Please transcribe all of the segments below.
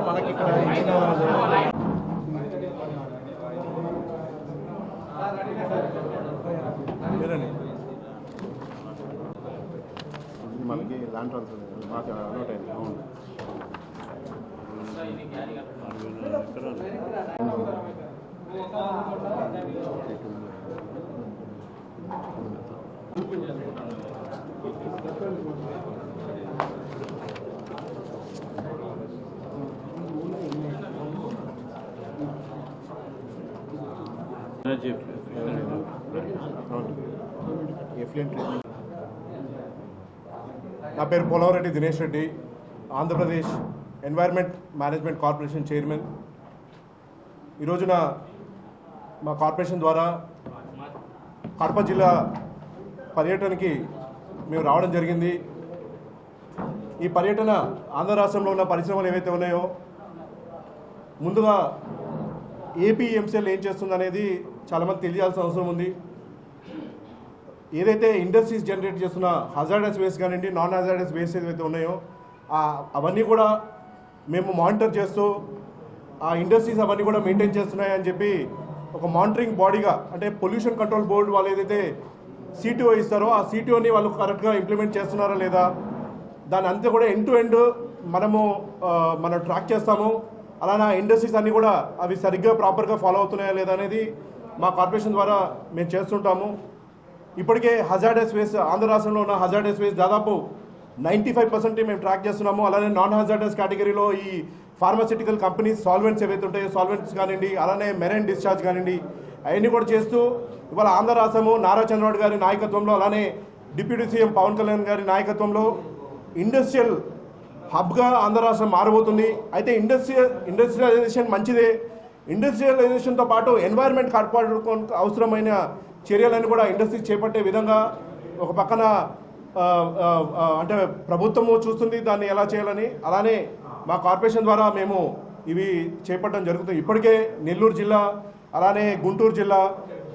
మనకి ఇక్కడ మనకి ల్యాండ్ ట్రాన్స్ఫర్ మాకు నోట్ ఎఫ్లెంట్ నా పేరు Polavareddy Dinesh Reddy Andhra Pradesh environment management corporation chairman ఈ రోజున మా కార్పొరేషన్ ద్వారా కడప జిల్లా పర్యటనకి మేము రావడం జరిగింది. ఈ పర్యటన ఆంధ్ర రాష్ట్రంలో ఉన్న పరిశ్రమలు ఏవైతే ఉన్నాయో ముందుగా ఏపీ ఎంసీఎల్ ఏం చేస్తుందనేది చాలామంది తెలియాల్సిన అవసరం ఉంది. ఏదైతే ఇండస్ట్రీస్ జనరేట్ చేస్తున్న హజార్డస్ వేస్ట్ కానివ్వండి నాన్ హజార్డస్ వేస్ట్ ఏదైతే ఉన్నాయో అవన్నీ కూడా మేము మానిటర్ చేస్తూ ఆ ఇండస్ట్రీస్ అవన్నీ కూడా మెయింటైన్ చేస్తున్నాయని చెప్పి ఒక మానిటరింగ్ బాడీగా అంటే పొల్యూషన్ కంట్రోల్ బోర్డు వాళ్ళు ఏదైతే సిటీఓ ఇస్తారో ఆ సిటీఓని వాళ్ళు కరెక్ట్గా ఇంప్లిమెంట్ చేస్తున్నారా లేదా దాని అంతా కూడా ఎండ్ టు ఎండ్ మనము మనం ట్రాక్ చేస్తాము. అలానే ఆ ఇండస్ట్రీస్ అన్నీ కూడా అవి సరిగ్గా ప్రాపర్గా ఫాలో అవుతున్నాయా లేదా అనేది మా కార్పొరేషన్ ద్వారా మేము చేస్తుంటాము. ఇప్పటికే హజార్డెస్ వేస్ ఆంధ్ర రాష్ట్రంలో ఉన్న హజార్డెస్ వేస్ దాదాపు నైంటీ ఫైవ్ పర్సెంట్ మేము ట్రాక్ చేస్తున్నాము. అలానే నాన్ హజార్డస్ కేటగిరీలో ఈ ఫార్మాసిటికల్ కంపెనీస్ సాల్వెంట్స్ ఏవైతే ఉంటాయో సాల్వెంట్స్ కానివ్వండి అలానే మెరైన్ డిశ్చార్జ్ కానివ్వండి అవన్నీ కూడా చేస్తూ ఇవాళ ఆంధ్ర రాష్ట్రము నారా చంద్రబాబు గారి నాయకత్వంలో అలానే డిప్యూటీ సీఎం పవన్ కళ్యాణ్ గారి నాయకత్వంలో ఇండస్ట్రియల్ హబ్గా ఆంధ్ర రాష్ట్రం మారబోతుంది. అయితే ఇండస్ట్రియల్ ఇండస్ట్రియలైజేషన్ మంచిదే. ఇండస్ట్రియలైజేషన్తో పాటు ఎన్వైర్న్మెంట్ కాపాడుకో అవసరమైన చర్యలను కూడా ఇండస్ట్రీ చేపట్టే విధంగా ఒక పక్కన అంటే ప్రభుత్వము చూస్తుంది దాన్ని ఎలా చేయాలని. అలానే మా కార్పొరేషన్ ద్వారా మేము ఇవి చేపట్టడం జరుగుతుంది. ఇప్పటికే నెల్లూరు జిల్లా అలానే గుంటూరు జిల్లా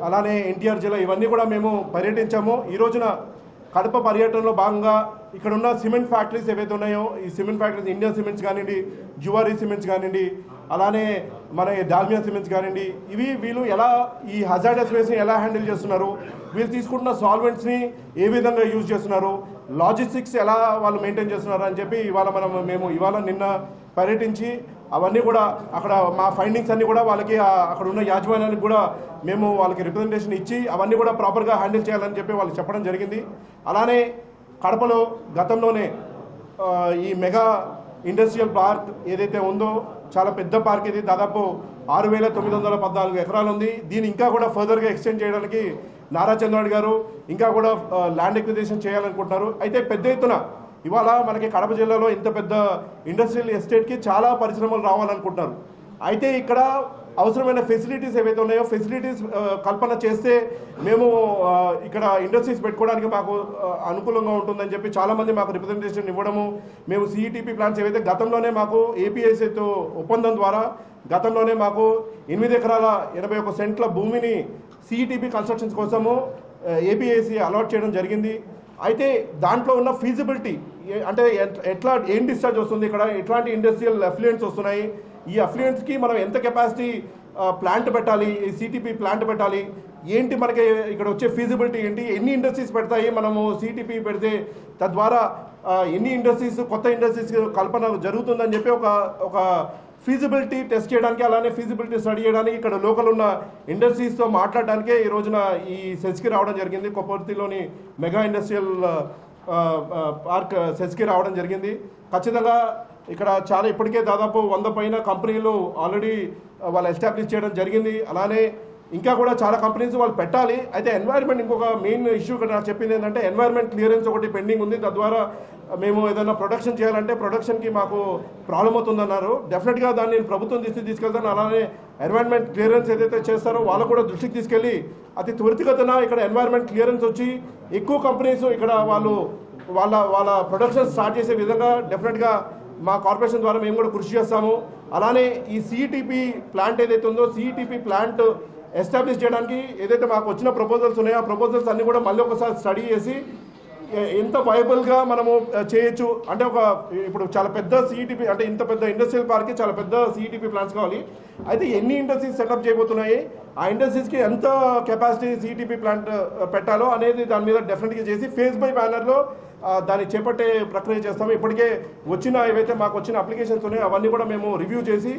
అలానే ఎన్టీఆర్ జిల్లా ఇవన్నీ కూడా మేము పర్యటించాము. ఈ రోజున కడప పర్యటనలో భాగంగా ఇక్కడ ఉన్న సిమెంట్ ఫ్యాక్టరీస్ ఏవైతే ఉన్నాయో ఈ సిమెంట్ ఫ్యాక్టరీస్ ఇండియన్ సిమెంట్స్ కానివ్వండి జువారీ సిమెంట్స్ కానివ్వండి అలానే మన డాల్మియా సిమెంట్స్ కానివ్వండి ఇవి వీళ్ళు ఎలా ఈ హజార్డస్ వేస్ని ఎలా హ్యాండిల్ చేస్తున్నారు వీళ్ళు తీసుకుంటున్న సాల్వెంట్స్ని ఏ విధంగా యూజ్ చేస్తున్నారు లాజిస్టిక్స్ ఎలా వాళ్ళు మెయింటైన్ చేస్తున్నారు అని చెప్పి ఇవాళ మనం మేము ఇవాళ నిన్న పర్యటించి అవన్నీ కూడా అక్కడ మా ఫైండింగ్స్ అన్నీ కూడా వాళ్ళకి అక్కడ ఉన్న యాజమాన్యానికి కూడా మేము వాళ్ళకి రిప్రజెంటేషన్ ఇచ్చి అవన్నీ కూడా ప్రాపర్గా హ్యాండిల్ చేయాలని చెప్పి వాళ్ళు చెప్పడం జరిగింది. అలానే కడపలో గతంలోనే ఈ మెగా ఇండస్ట్రియల్ పార్క్ ఏదైతే ఉందో చాలా పెద్ద పార్క్ ఇది. దాదాపు ఆరు వేల తొమ్మిది వందల పద్నాలుగు ఎకరాలు ఉంది. దీన్ని ఇంకా కూడా ఫర్దర్గా ఎక్స్టెండ్ చేయడానికి నారా చంద్రబాబు గారు ఇంకా కూడా ల్యాండ్ ఎక్విజేషన్ చేయాలనుకుంటున్నారు. అయితే పెద్ద ఎత్తున ఇవాళ మనకి కడప జిల్లాలో ఇంత పెద్ద ఇండస్ట్రియల్ ఎస్టేట్కి చాలా పరిశ్రమలు రావాలనుకుంటున్నారు. అయితే ఇక్కడ అవసరమైన ఫెసిలిటీస్ ఏవైతే ఉన్నాయో ఫెసిలిటీస్ కల్పన చేస్తే మేము ఇక్కడ ఇండస్ట్రీస్ పెట్టుకోవడానికి మాకు అనుకూలంగా ఉంటుందని చెప్పి చాలామంది మాకు రిప్రజెంటేషన్ ఇవ్వడము మేము సిఈటీపీ ప్లాన్స్ ఏవైతే గతంలోనే మాకు ఏపీఎస్ఏతో ఒప్పందం ద్వారా గతంలోనే మాకు ఎనిమిది ఎకరాల ఎనభై ఒక సెంట్ల భూమిని సిఈటీపీ కన్స్ట్రక్షన్స్ కోసము ఏపీఏసీ అలాట్ చేయడం జరిగింది. అయితే దాంట్లో ఉన్న ఫీజిబిలిటీ అంటే ఎట్- ఎట్లా ఏం డిశ్చార్జ్ వస్తుంది ఇక్కడ ఎట్లాంటి ఇండస్ట్రియల్ అఫ్లుయెంట్స్ వస్తున్నాయి ఈ అఫ్లుయెంట్స్కి మనం ఎంత కెపాసిటీ ప్లాంట్ పెట్టాలి ఈ సిటీపీ ప్లాంట్ పెట్టాలి ఏంటి మనకి ఇక్కడ వచ్చే ఫీజిబిలిటీ ఏంటి ఎన్ని ఇండస్ట్రీస్ పెడతాయి మనము సిటీపీ పెడితే తద్వారా ఎన్ని ఇండస్ట్రీస్ కొత్త ఇండస్ట్రీస్ కల్పన జరుగుతుందని చెప్పి ఒక ఒక ఫీజిబిలిటీ టెస్ట్ చేయడానికి అలానే ఫీజిబిలిటీ స్టడీ చేయడానికి ఇక్కడ లోకల్ ఉన్న ఇండస్ట్రీస్తో మాట్లాడడానికే ఈ రోజున ఈ సెస్కి రావడం జరిగింది. కొప్పర్తిలోని మెగా ఇండస్ట్రియల్ పార్క్ సెస్కి రావడం జరిగింది. ఖచ్చితంగా ఇక్కడ చాలా ఇప్పటికే దాదాపు వంద పైన కంపెనీలు ఆల్రెడీ వాళ్ళు ఎస్టాబ్లిష్ చేయడం జరిగింది. అలానే ఇంకా కూడా చాలా కంపెనీస్ వాళ్ళు పెట్టాలి. అయితే ఎన్వైర్న్మెంట్ ఇంకొక మెయిన్ ఇష్యూ ఇక్కడ నాకు చెప్పింది ఏంటంటే ఎన్వైర్న్మెంట్ క్లియరెన్స్ ఒకటి పెండింగ్ ఉంది. తద్వారా మేము ఏదైనా ప్రొడక్షన్ చేయాలంటే ప్రొడక్షన్కి మాకు ప్రాబ్లం అవుతుందన్నారు. డెఫినెట్గా దాన్ని నేను ప్రభుత్వం దృష్టికి తీసుకెళ్తాను. అలానే ఎన్వైర్న్మెంట్ క్లియరెన్స్ ఏదైతే చేస్తారో వాళ్ళు కూడా దృష్టికి తీసుకెళ్ళి అతి త్వరితగతన ఇక్కడ ఎన్వైర్న్మెంట్ క్లియరెన్స్ వచ్చి ఎక్కువ కంపెనీస్ ఇక్కడ వాళ్ళు వాళ్ళ వాళ్ళ ప్రొడక్షన్ స్టార్ట్ చేసే విధంగా డెఫినెట్గా మా కార్పొరేషన్ ద్వారా మేము కూడా కృషి చేస్తాము. అలానే ఈ సిఈటీపీ ప్లాంట్ ఏదైతే ఉందో సిఈటీపీ ప్లాంట్ ఎస్టాబ్లిష్ చేయడానికి ఏదైతే మాకు వచ్చిన ప్రపోజల్స్ ఉన్నాయో ఆ ప్రపోజల్స్ అన్నీ కూడా మళ్ళీ ఒకసారి స్టడీ చేసి ఎంత వైబుల్గా మనము చేయొచ్చు. అంటే ఒక ఇప్పుడు చాలా పెద్ద సిఈటిపి అంటే ఇంత పెద్ద ఇండస్ట్రియల్ పార్క్కి చాలా పెద్ద సిఈటిపి ప్లాన్స్ కావాలి. అయితే ఎన్ని ఇండస్ట్రీస్ సెటప్ చేయబోతున్నాయి? ఆ ఇండస్ట్రీస్కి ఎంత కెపాసిటీ సిఈటిపి ప్లాంట్ పెట్టాలో అనేది దాని మీద డెఫినెట్గా చేసి ఫేస్ బై బ్యానర్లో దాన్ని చేపట్టే ప్రక్రియ చేస్తాము. ఇప్పటికే వచ్చిన ఏవైతే మాకు వచ్చిన అప్లికేషన్స్ ఉన్నాయో అవన్నీ కూడా మేము రివ్యూ చేసి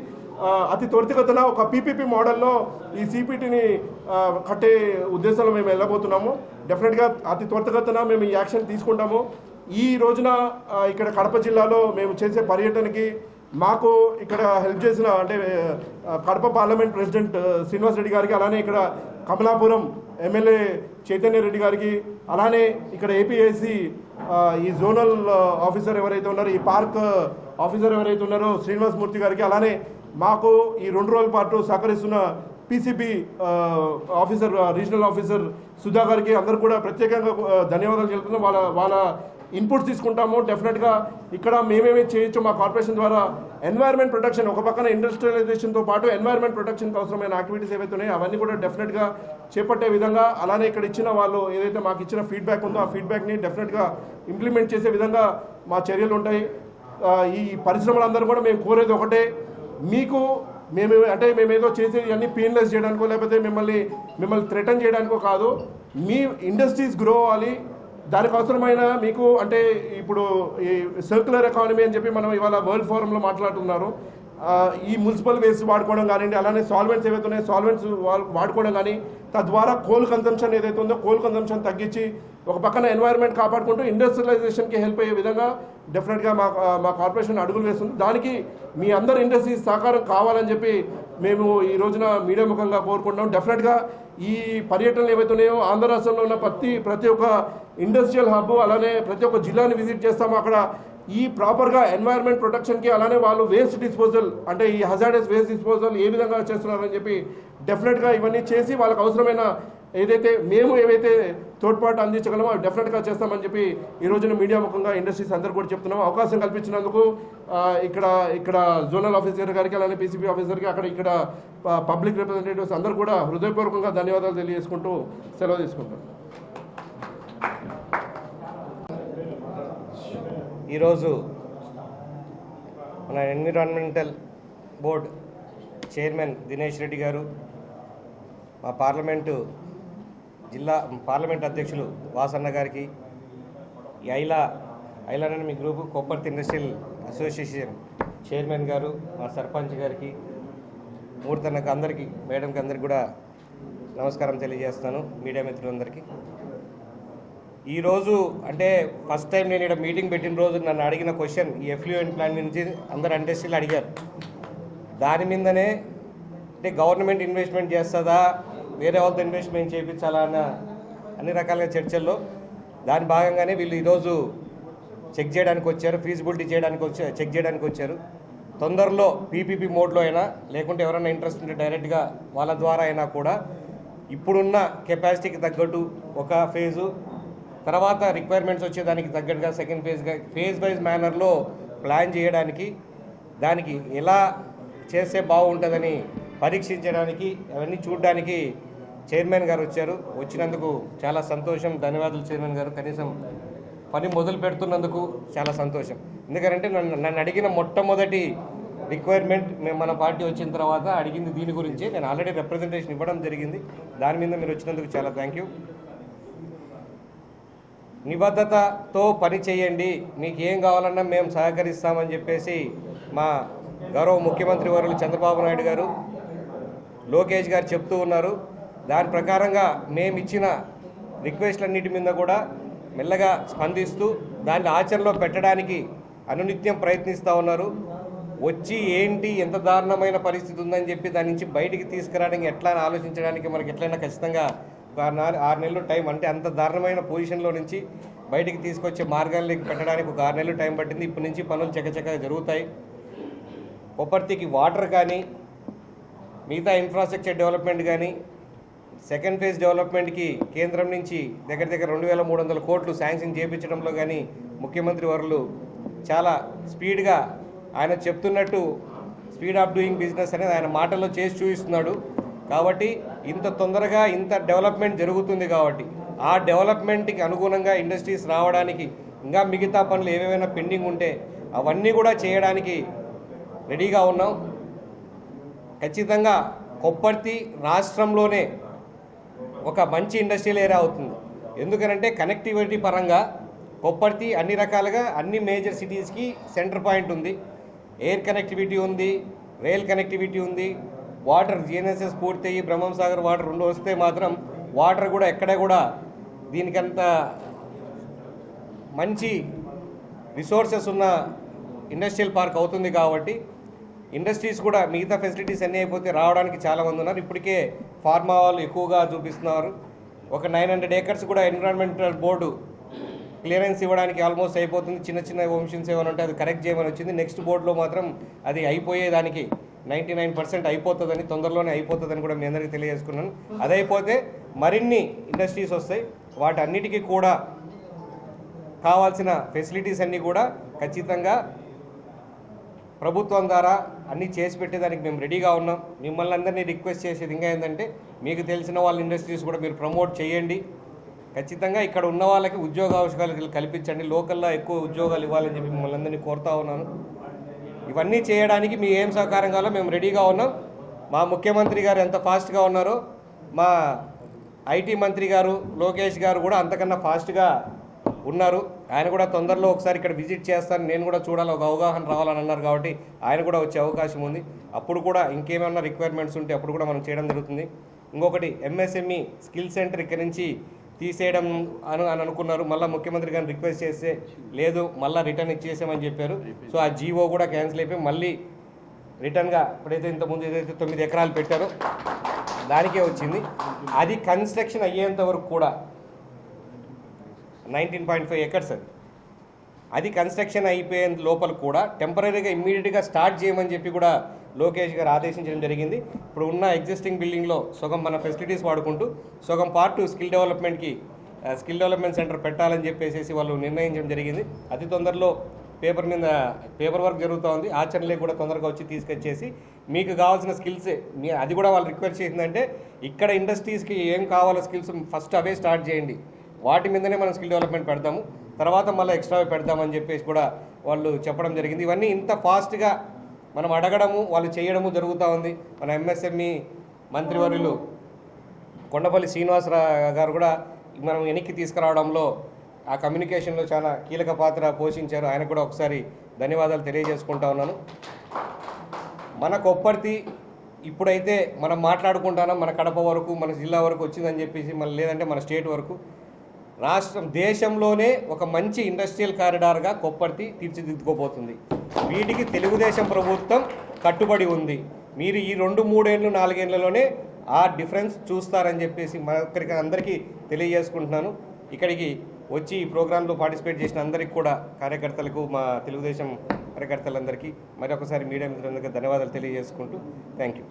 అతి త్వరితగతిన ఒక పీపీపీ మోడల్లో ఈ సిపిటిని కట్టే ఉద్దేశంలో మేము వెళ్ళబోతున్నాము. డెఫినెట్గా అతి త్వరితగతిన మేము ఈ యాక్షన్ తీసుకుంటాము. ఈ రోజున ఇక్కడ కడప జిల్లాలో మేము చేసే పర్యటనకి మాకు ఇక్కడ హెల్ప్ చేసిన అంటే కడప పార్లమెంట్ ప్రెసిడెంట్ శ్రీనివాస్ రెడ్డి గారికి అలానే ఇక్కడ కమలాపురం ఎమ్మెల్యే చైతన్య రెడ్డి గారికి అలానే ఇక్కడ ఏపీఐసి ఈ జోనల్ ఆఫీసర్ ఎవరైతే ఉన్నారో ఈ పార్క్ ఆఫీసర్ ఎవరైతే ఉన్నారో శ్రీనివాస్ మూర్తి గారికి అలానే మాకు ఈ రెండు రోజుల పాటు సహకరిస్తున్న PCB officer regional officer Sudha గారికి అందరు కూడా ప్రత్యేకంగా ధన్యవాదాలు చెప్తున్నాం. వాళ్ళ వాళ్ళ ఇన్పుట్స్ తీసుకుంటాము. డెఫినెట్గా ఇక్కడ మేమేమి చేయొచ్చు మా కార్పొరేషన్ ద్వారా ఎన్వైర్మెంట్ ప్రొటెక్షన్ ఒక పక్కన ఇండస్ట్రియలైజేషన్తో పాటు ఎన్వైర్మెంట్ ప్రొటెక్షన్కి అవసరమైన యాక్టివిటీస్ ఏవైతే ఉన్నాయో అవన్నీ కూడా డెఫినెట్గా చేపట్టే విధంగా అలానే ఇక్కడ ఇచ్చిన వాళ్ళు ఏదైతే మాకు ఇచ్చిన ఫీడ్బ్యాక్ ఉందో ఆ ఫీడ్బ్యాక్ని డెఫినెట్గా ఇంప్లిమెంట్ చేసే విధంగా మా చర్యలు ఉంటాయి. ఈ పరిశ్రమలందరూ కూడా మేము కోరేది ఒకటే. మీకు మేము అంటే మేము ఏదో చేసేది అన్ని పెయిన్లెస్ చేయడానికో లేకపోతే మిమ్మల్ని మిమ్మల్ని థ్రెటన్ చేయడానికో కాదు. మీ ఇండస్ట్రీస్ గ్రో అవ్వాలి. దానికి అవసరమైన మీకు అంటే ఇప్పుడు ఈ సర్క్యులర్ ఎకానమీ అని చెప్పి మనం ఇవాళ వరల్డ్ ఫోరంలో మాట్లాడుతున్నారు. ఈ మున్సిపల్ వేస్ట్ వాడుకోవడం కానివ్వండి అలానే సాల్వెంట్స్ ఏవైతే ఉన్నాయో సాల్వెంట్స్ వాడుకోవడం కానీ తద్వారా కోల్ కన్సంప్షన్ ఏదైతే ఉందో కోల్ కన్సంప్షన్ తగ్గించి ఒక పక్కన ఎన్వైరన్మెంట్ కాపాడుకుంటూ ఇండస్ట్రియలైజేషన్కి హెల్ప్ అయ్యే విధంగా డెఫినెట్గా మా మా కార్పొరేషన్ అడుగులు వేస్తుంది. దానికి మీ అందరు ఇండస్ట్రీస్ సహకారం కావాలని చెప్పి మేము ఈ రోజున మీడియా ముఖంగా కోరుకుంటున్నాం. డెఫినెట్గా ఈ పర్యటనలు ఏవైతే ఉన్నాయో ఆంధ్ర రాష్ట్రంలో ఉన్న ప్రతి ప్రతి ఒక్క ఇండస్ట్రియల్ హబ్ అలానే ప్రతి ఒక్క జిల్లాని విజిట్ చేస్తాము. అక్కడ ఈ ప్రాపర్గా ఎన్వైర్న్మెంట్ ప్రొటెక్షన్కి అలానే వాళ్ళు వేస్ట్ డిస్పోజల్ అంటే ఈ హజార్డస్ వేస్ట్ డిస్పోజల్ ఏ విధంగా చేస్తున్నారని చెప్పి డెఫినెట్గా ఇవన్నీ చేసి వాళ్ళకి అవసరమైన ఏదైతే మేము ఏవైతే తోడ్పాటు అందించగలమో అవి డెఫినెట్గా చేస్తామని చెప్పి ఈ రోజున మీడియా ముఖంగా ఇండస్ట్రీస్ అందరూ కూడా చెప్తున్నాము అవకాశం కల్పించినందుకు ఇక్కడ ఇక్కడ జోనల్ ఆఫీసర్ గారికి అలానే పీసీబీ ఆఫీసర్కి అక్కడ ఇక్కడ పబ్లిక్ రిప్రజెంటేటివ్స్ అందరూ కూడా హృదయపూర్వకంగా ధన్యవాదాలు తెలియజేసుకుంటూ సెలవు తీసుకుంటాం ఈరోజు మన environmental board chairman Dinesh Reddy గారు మా పార్లమెంటు జిల్లా పార్లమెంట్ అధ్యక్షులు వాసన్న గారికి ఐలా ఐలానని మీ group Kopparthi industrial association chairman గారు మా సర్పంచ్ గారికి మూర్తన్నకు అందరికీ మేడంకి అందరికి కూడా నమస్కారం తెలియజేస్తాను మీడియా మిత్రులందరికీ. ఈరోజు అంటే ఫస్ట్ టైం నేను ఇక్కడ మీటింగ్ పెట్టిన రోజు నన్ను అడిగిన క్వశ్చన్ ఈ ఎఫ్లూయెంట్ ప్లాన్ నుంచి అందరు ఇండస్ట్రీలు అడిగారు దాని మీదనే అంటే గవర్నమెంట్ ఇన్వెస్ట్మెంట్ చేస్తుందా వేరే వాళ్ళతో ఇన్వెస్ట్మెంట్ చేయించాలా అన్న అన్ని రకాలుగా చర్చల్లో. దాని భాగంగానే వీళ్ళు ఈరోజు చెక్ చేయడానికి వచ్చారు ఫీజిబిలిటీ చేయడానికి వచ్చారు చెక్ చేయడానికి వచ్చారు. తొందరలో పీపీపీ మోడ్లో అయినా లేకుంటే ఎవరైనా ఇంట్రెస్ట్ ఉంటే డైరెక్ట్గా వాళ్ళ ద్వారా అయినా కూడా ఇప్పుడున్న కెపాసిటీకి తగ్గట్టు ఒక ఫేజు తర్వాత రిక్వైర్మెంట్స్ వచ్చేదానికి తగ్గట్టుగా సెకండ్ ఫేజ్గా ఫేజ్ వైజ్ మేనర్లో ప్లాన్ చేయడానికి దానికి ఎలా చేస్తే బాగుంటుందని పరీక్షించడానికి అవన్నీ చూడడానికి చైర్మన్ గారు వచ్చారు. వచ్చినందుకు చాలా సంతోషం. ధన్యవాదాలు చైర్మన్ గారు. కనీసం పని మొదలు పెడుతున్నందుకు చాలా సంతోషం. ఎందుకంటే నన్ను నన్ను అడిగిన మొట్టమొదటి రిక్వైర్మెంట్ మేము మన పార్టీ వచ్చిన తర్వాత అడిగింది దీని గురించి. నేను ఆల్రెడీ రిప్రజెంటేషన్ ఇవ్వడం జరిగింది. దాని మీద మీరు వచ్చినందుకు చాలా థ్యాంక్ యూ నిబద్ధతతో పని చేయండి. మీకు ఏం కావాలన్నా మేము సహకరిస్తామని చెప్పేసి మా గౌరవ ముఖ్యమంత్రి వారు చంద్రబాబు నాయుడు గారు లోకేష్ గారు చెప్తూ ఉన్నారు. దాని ప్రకారంగా మేము ఇచ్చిన రిక్వెస్ట్లన్నిటి మీద కూడా మెల్లగా స్పందిస్తూ దాన్ని ఆచరణలో పెట్టడానికి అనునిత్యం ప్రయత్నిస్తూ ఉన్నారు. వచ్చి ఏంటి ఎంత దారుణమైన పరిస్థితి ఉందని చెప్పి దాని నుంచి బయటికి తీసుకురావడానికి ఎట్లా అని ఆలోచించడానికి మనకి ఎట్లయినా ఖచ్చితంగా ఒక ఆరు ఆరు నెలలు టైం అంటే అంత దారుణమైన పొజిషన్లో నుంచి బయటికి తీసుకొచ్చే మార్గాల్లోకి పెట్టడానికి ఒక ఆరు నెలలు టైం పట్టింది. ఇప్పటి నుంచి పనులు చకచక జరుగుతాయి. కొప్పర్తికి వాటర్ కానీ మిగతా ఇన్ఫ్రాస్ట్రక్చర్ డెవలప్మెంట్ కానీ సెకండ్ ఫేజ్ డెవలప్మెంట్కి కేంద్రం నుంచి దగ్గర దగ్గర రెండు వేల మూడు వందల కోట్లు శాంక్షన్ చేయించడంలో కానీ ముఖ్యమంత్రి వర్లు చాలా స్పీడ్గా ఆయన చెప్తున్నట్టు స్పీడ్ ఆఫ్ డూయింగ్ బిజినెస్ అనేది ఆయన మాటల్లో చేసి చూపిస్తున్నాడు. కాబట్టి ఇంత తొందరగా ఇంత డెవలప్మెంట్ జరుగుతుంది కాబట్టి ఆ డెవలప్మెంట్కి అనుగుణంగా ఇండస్ట్రీస్ రావడానికి ఇంకా మిగతా పనులు ఏవేమైనా పెండింగ్ ఉంటే అవన్నీ కూడా చేయడానికి రెడీగా ఉన్నాం. ఖచ్చితంగా కొప్పర్తి రాష్ట్రంలోనే ఒక మంచి ఇండస్ట్రియల్ ఏరియా అవుతుంది. ఎందుకనంటే కనెక్టివిటీ పరంగా కొప్పర్తి అన్ని రకాలుగా అన్ని మేజర్ సిటీస్కి సెంటర్ పాయింట్ ఉంది. ఎయిర్ కనెక్టివిటీ ఉంది రైల్ కనెక్టివిటీ ఉంది. వాటర్ జిఎన్ఎస్ఎస్ పూర్తయ్యి బ్రహ్మం సాగర్ వాటర్ రెండు వస్తే మాత్రం వాటర్ కూడా ఎక్కడ కూడా దీనికంత మంచి రిసోర్సెస్ ఉన్న ఇండస్ట్రియల్ పార్క్ అవుతుంది కాబట్టి ఇండస్ట్రీస్ కూడా మిగతా ఫెసిలిటీస్ అన్నీ అయిపోతే రావడానికి చాలా మంది ఉన్నారు. ఇప్పటికే ఫార్మా వాళ్ళు ఎక్కువగా చూపిస్తున్నారు. ఒక నైన్ హండ్రెడ్ ఏకర్స్ కూడా ఎన్విరాన్మెంటల్ బోర్డు క్లియరెన్స్ ఇవ్వడానికి ఆల్మోస్ట్ అయిపోతుంది. చిన్న చిన్న ఓమిషన్స్ ఏమైనా ఉంటే అది కరెక్ట్ చేయమని వచ్చింది. నెక్స్ట్ బోర్డులో మాత్రం అది అయిపోయేదానికి నైంటీ నైన్ పర్సెంట్ అయిపోతుందని తొందరలోనే అయిపోతుందని కూడా మీ అందరికీ తెలియజేసుకున్నాను. అది అయిపోతే మరిన్ని ఇండస్ట్రీస్ వస్తాయి. వాటన్నిటికీ కూడా కావాల్సిన ఫెసిలిటీస్ అన్నీ కూడా ఖచ్చితంగా ప్రభుత్వం ద్వారా అన్నీ చేసి పెట్టేదానికి మేము రెడీగా ఉన్నాం. మిమ్మల్ని అందరినీ రిక్వెస్ట్ చేసేది ఇంకా ఏంటంటే మీకు తెలిసిన వాళ్ళ ఇండస్ట్రీస్ కూడా మీరు ప్రమోట్ చేయండి. ఖచ్చితంగా ఇక్కడ ఉన్న వాళ్ళకి ఉద్యోగ అవకాశాలు కల్పించండి. లోకల్లో ఎక్కువ ఉద్యోగాలు ఇవ్వాలని చెప్పి మిమ్మల్ని అందరినీ కోరుతా ఉన్నాను. ఇవన్నీ చేయడానికి మీ ఏం సహకారం కావాలో మేము రెడీగా ఉన్నాం. మా ముఖ్యమంత్రి గారు ఎంత ఫాస్ట్గా ఉన్నారో మా ఐటీ మంత్రి గారు లోకేష్ గారు కూడా అంతకన్నా ఫాస్ట్గా ఉన్నారు. ఆయన కూడా తొందరలో ఒకసారి ఇక్కడ విజిట్ చేస్తాను నేను కూడా చూడాలి. ఒక అవగాహన రావాలని అన్నారు కాబట్టి ఆయన కూడా వచ్చే అవకాశం ఉంది. అప్పుడు కూడా ఇంకేమైనా రిక్వైర్మెంట్స్ ఉంటే అప్పుడు కూడా మనం చేయడం జరుగుతుంది. ఇంకొకటి ఎంఎస్ఎంఈ స్కిల్ సెంటర్ ఇక్కడ నుంచి తీసేయడం అని అని అనుకున్నారు. మళ్ళీ ముఖ్యమంత్రి గారిని రిక్వెస్ట్ చేస్తే లేదు మళ్ళీ రిటర్న్ ఇచ్చేసామని చెప్పారు. సో ఆ జీవో కూడా క్యాన్సిల్ అయిపోయి మళ్ళీ రిటర్న్గా ఇప్పుడైతే ఇంతకుముందు ఏదైతే తొమ్మిది ఎకరాలు పెట్టారో దానికే వచ్చింది. అది కన్స్ట్రక్షన్ అయ్యేంత వరకు కూడా నైన్టీన్ పాయింట్ ఫైవ్ ఎకర్స్ అది అది కన్స్ట్రక్షన్ అయిపోయేంత లోపల కూడా టెంపరీగా ఇమ్మీడియట్గా స్టార్ట్ చేయమని చెప్పి కూడా లోకేష్ గారు ఆదేశించడం జరిగింది. ఇప్పుడు ఉన్న ఎగ్జిస్టింగ్ బిల్డింగ్లో సగం మన ఫెసిలిటీస్ వాడుకుంటూ సగం పార్ట్ స్కిల్ డెవలప్మెంట్కి స్కిల్ డెవలప్మెంట్ సెంటర్ పెట్టాలని చెప్పేసి వాళ్ళు నిర్ణయించడం జరిగింది. అతి తొందరలో పేపర్ మీద పేపర్ వర్క్ జరుగుతూ ఉంది ఆచరణలే కూడా తొందరగా వచ్చి తీసుకొచ్చేసి మీకు కావాల్సిన స్కిల్స్ మీ అది కూడా వాళ్ళు రిక్వెస్ట్ చేసిందంటే ఇక్కడ ఇండస్ట్రీస్కి ఏం కావాలో స్కిల్స్ ఫస్ట్ అవే స్టార్ట్ చేయండి. వాటి మీదనే మనం స్కిల్ డెవలప్మెంట్ పెడతాము. తర్వాత మళ్ళీ ఎక్స్ట్రా పెడతామని చెప్పేసి కూడా వాళ్ళు చెప్పడం జరిగింది. ఇవన్నీ ఇంత ఫాస్ట్గా మనం అడగడము వాళ్ళు చేయడము జరుగుతూ ఉంది. మన ఎంఎస్ఎంఈ మంత్రివర్యులు కొండపల్లి శ్రీనివాసరావు గారు కూడా మనం వెనక్కి తీసుకురావడంలో ఆ కమ్యూనికేషన్లో చాలా కీలక పాత్ర పోషించారు. ఆయన కూడా ఒకసారి ధన్యవాదాలు తెలియజేసుకుంటా ఉన్నాను. మన కొప్పర్తి ఇప్పుడైతే మనం మాట్లాడుకుంటాను? మన కడప వరకు మన జిల్లా వరకు వచ్చిందని చెప్పేసి మన లేదంటే మన స్టేట్ వరకు రాష్ట్రం దేశంలోనే ఒక మంచి ఇండస్ట్రియల్ కారిడార్గా కొప్పర్తి తీర్చిదిద్దుకోబోతుంది. వీటికి తెలుగుదేశం ప్రభుత్వం కట్టుబడి ఉంది. మీరు ఈ రెండు మూడేళ్ళు నాలుగేళ్ళలోనే ఆ డిఫరెన్స్ చూస్తారని చెప్పేసి మరొకరికి అందరికీ తెలియజేసుకుంటున్నాను. ఇక్కడికి వచ్చి ఈ ప్రోగ్రాంలో పార్టిసిపేట్ చేసిన అందరికీ కూడా కార్యకర్తలకు మా తెలుగుదేశం కార్యకర్తలందరికీ మరొకసారి మీడియా మిత్రులందరికీ ధన్యవాదాలు తెలియజేసుకుంటూ థ్యాంక్ యూ